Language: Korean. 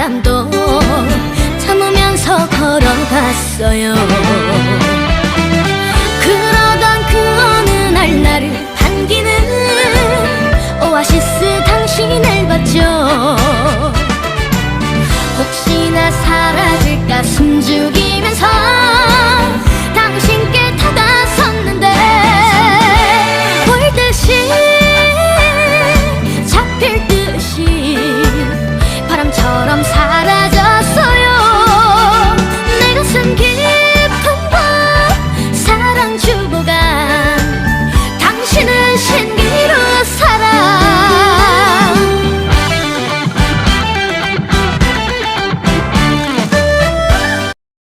바람도 참으면서 걸어갔어요. 그러던 그 어느 날 나를 반기는 오아시스 당신을 봤죠. 혹시나 사라질까 숨죽이